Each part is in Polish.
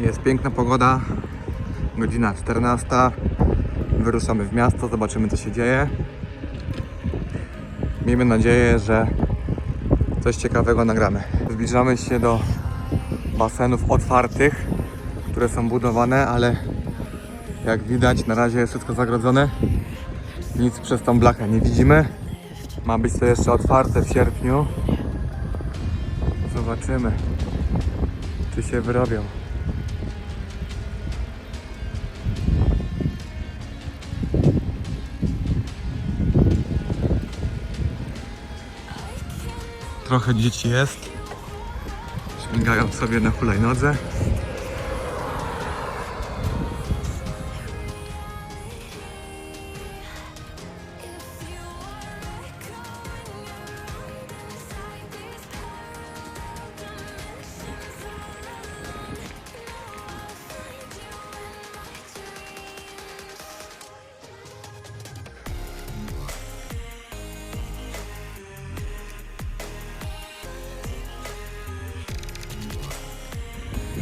Jest piękna pogoda, godzina 14. Wyruszamy w miasto, zobaczymy co się dzieje. Miejmy nadzieję, że coś ciekawego nagramy. Zbliżamy się do basenów otwartych, które są budowane, ale jak widać na razie jest wszystko zagrodzone. Nic przez tą blachę nie widzimy. Ma być to jeszcze otwarte w sierpniu. Zobaczymy, czy się wyrobią. Trochę dzieci jest. Śmigają sobie na hulajnodze.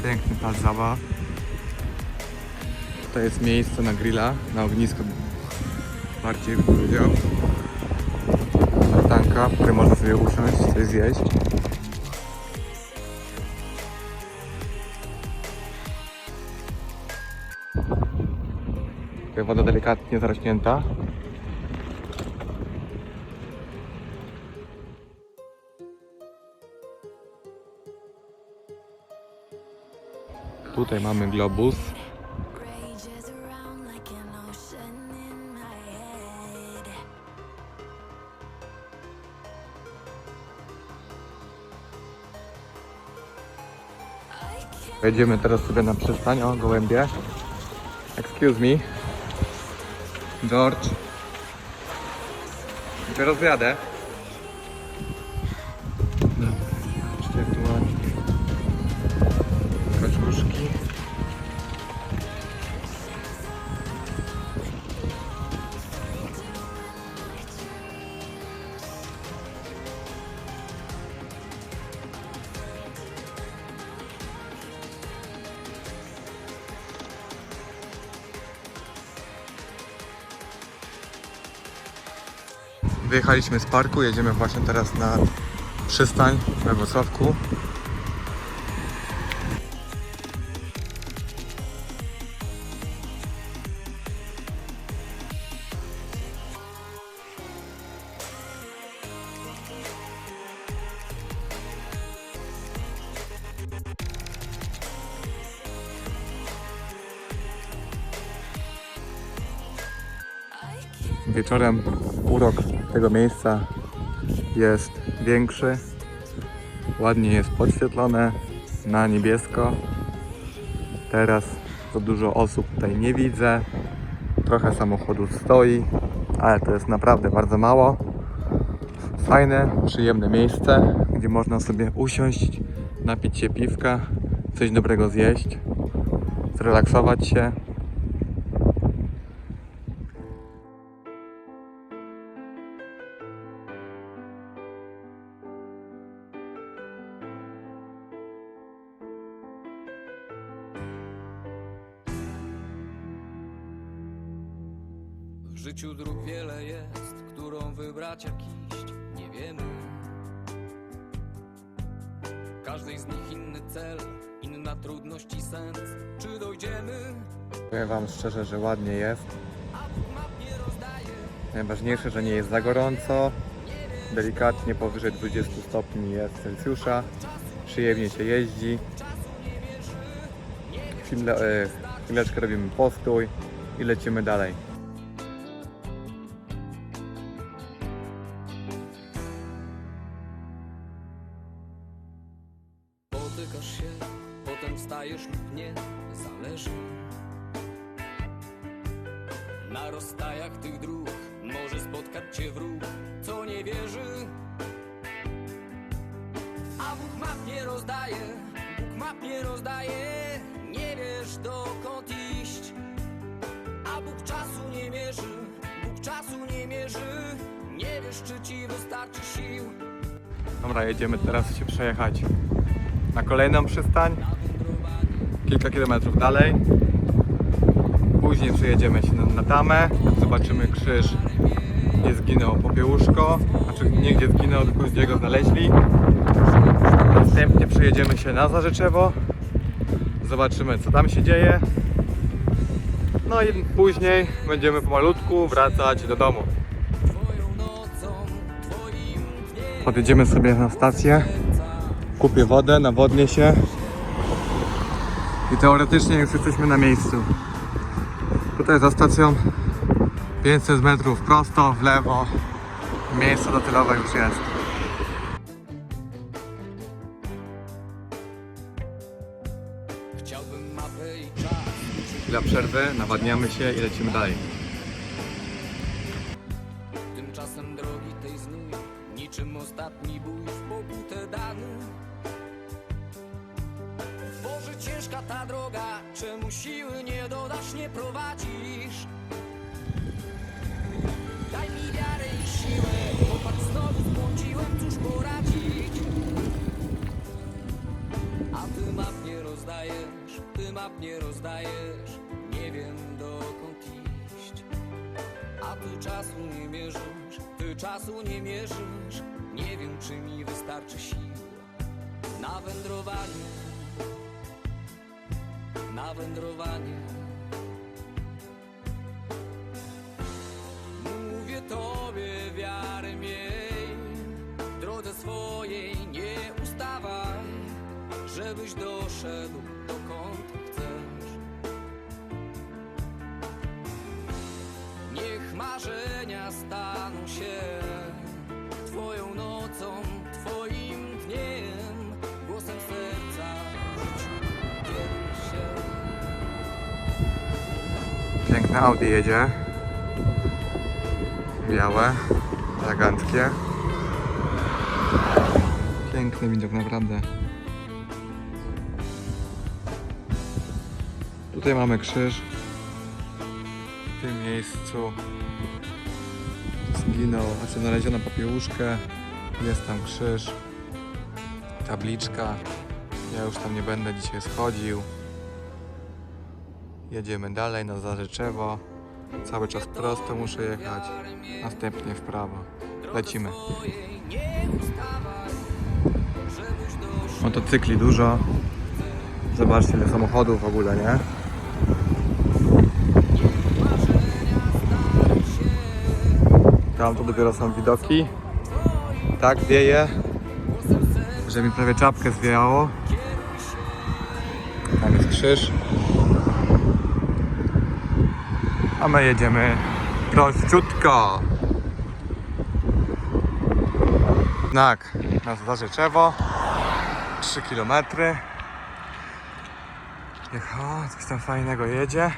Piękny plac zabaw. To jest miejsce na grilla, na ognisko bardziej bym powiedział. Tanka, w której można sobie usiąść, coś zjeść. Woda delikatnie zarośnięta. Tutaj mamy globus. Wejdziemy teraz sobie na przystań, o gołębie. Excuse me. George. Dopiero zjadę. Wyjechaliśmy z parku, jedziemy właśnie teraz na przystań we Wrocławku. Wieczorem urok tego miejsca jest większy. Ładnie jest podświetlone na niebiesko. Teraz za dużo osób tutaj nie widzę. Trochę samochodów stoi, ale to jest naprawdę bardzo mało. Fajne, przyjemne miejsce, gdzie można sobie usiąść, napić się piwka, coś dobrego zjeść, zrelaksować się. Każdej z nich inny cel, inna trudność i sens. Czy dojdziemy? Powiem Wam szczerze, że ładnie jest. Najważniejsze, że nie jest za gorąco. Delikatnie powyżej 20 stopni jest Celsjusza. Przyjemnie się jeździ. Chwilę, e, chwileczkę robimy postój i lecimy dalej. A Bóg map nie rozdaje, Bóg map nie rozdaje, nie wiesz dokąd iść. A Bóg czasu nie mierzy, Bóg czasu nie mierzy, nie wiesz czy ci wystarczy sił. Dobra, jedziemy teraz się przejechać na kolejną przystań. Kilka kilometrów dalej. Później przejedziemy się na, na tamę, zobaczymy krzyż, gdzie zginął Popiełuszko, znaczy nie gdzie zginął, tylko gdzie go znaleźli. Następnie przejedziemy się na Zarzeczewo, zobaczymy co tam się dzieje. No i później będziemy pomalutku wracać do domu. Podjedziemy sobie na stację, kupię wodę, nawodnię się i teoretycznie już jesteśmy na miejscu. Tutaj za stacją 500 metrów prosto, w lewo, miejsce docelowe już jest. Chwila przerwy, nawadniamy się i lecimy dalej. Tymczasem drogi tej znój Niczym ostatni bój w pokutę dany Boże ciężka ta droga Czemu siły nie dodasz, nie prowadzisz zbłądziłem, cóż poradzić. A ty map nie rozdajesz Ty map nie rozdajesz. Nie wiem dokąd iść. A ty czasu nie mierzysz, ty czasu nie mierzysz. Nie wiem czy mi wystarczy sił. Na wędrowanie. Na wędrowanie Piękne Audi jedzie. Białe, eleganckie. Piękny widok, naprawdę. Tutaj mamy krzyż. W tym miejscu zginął, znaczy znaleziono papiełuszkę. Jest tam krzyż, tabliczka. Ja już tam nie będę dzisiaj schodził. Jedziemy dalej na Zarzeczewo. Cały czas prosto muszę jechać, następnie w prawo. Lecimy. Motocykli dużo. Zobaczcie ile samochodów w ogóle, nie? Tam to dopiero są widoki. Tak wieje, że mi prawie czapkę zwijało. Tam jest krzyż. A my jedziemy prościutko. Znak na Zarzeczewo. 3 km. Niech o, coś tam fajnego jedzie.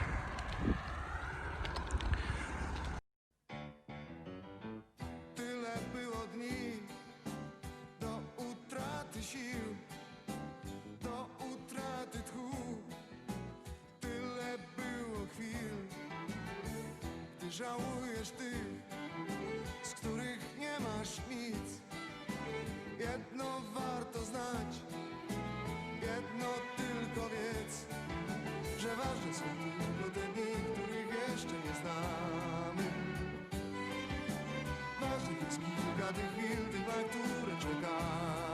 Żałujesz tych, z których nie masz nic. Jedno warto znać, jedno tylko wiedz, że ważne są tylko te dni, których jeszcze nie znamy. Ważnych jest kilka tych chwil, tych, na które czekamy.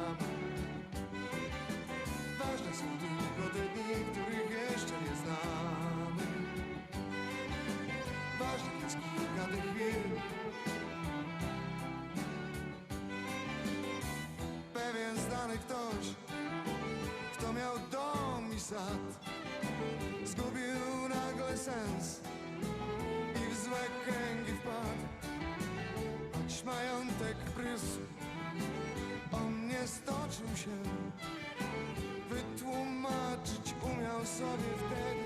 Sad, zgubił nagle sens i w złe kręgi wpadł. Choć majątek prysł, on nie stoczył się Wytłumaczyć umiał sobie wtedy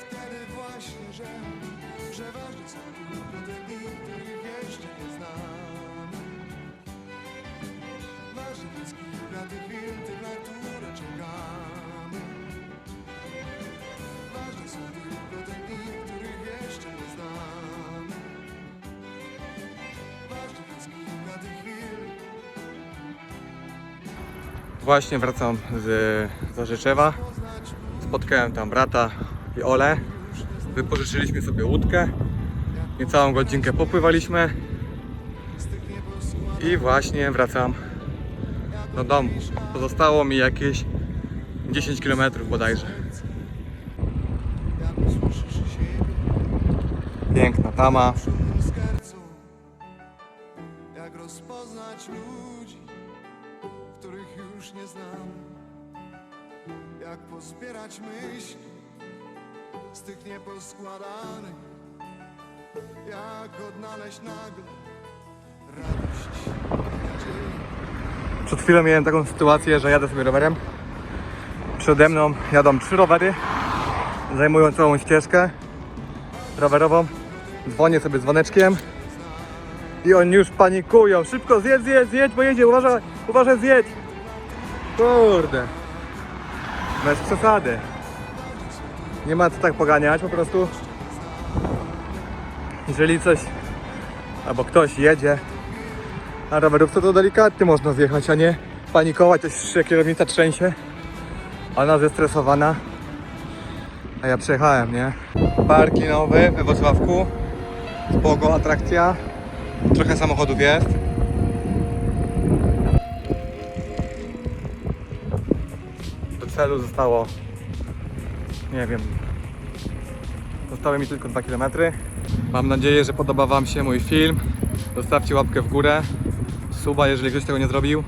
Wtedy właśnie, że Że ważne są tylko te jeszcze nie znamy jest Właśnie wracam z Zarzeczewa. Spotkałem tam brata i Ole. Wypożyczyliśmy sobie łódkę. Niecałą godzinkę popływaliśmy. I właśnie wracam do domu. Pozostało mi jakieś 10 km bodajże. Piękna tama. Z tych nieposkładanych Jak odnaleźć nagle Radość Przed chwilą miałem taką sytuację, że jadę sobie rowerem. Przede mną jadą trzy rowery. Zajmują całą ścieżkę rowerową. Dzwonię sobie dzwoneczkiem. I oni już panikują. Szybko zjedź, zjedź, zjedź, bo jedzie. Uważaj, uważaj, zjedź. Kurde. Bez przesady. Nie ma co tak poganiać, po prostu. Jeżeli coś albo ktoś jedzie na rowerówce to delikatnie można zjechać, a nie panikować, się kierownica trzęsie. Ona zestresowana. A ja przyjechałem, nie? Parki nowy we Wrocławku. Spoko, atrakcja. Trochę samochodów jest. Do celu zostało, nie wiem, zostały mi tylko 2 km. Mam nadzieję, że podoba Wam się mój film. Zostawcie łapkę w górę, suba, jeżeli ktoś tego nie zrobił.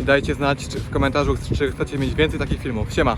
I dajcie znać w komentarzu, czy chcecie mieć więcej takich filmów. Siema!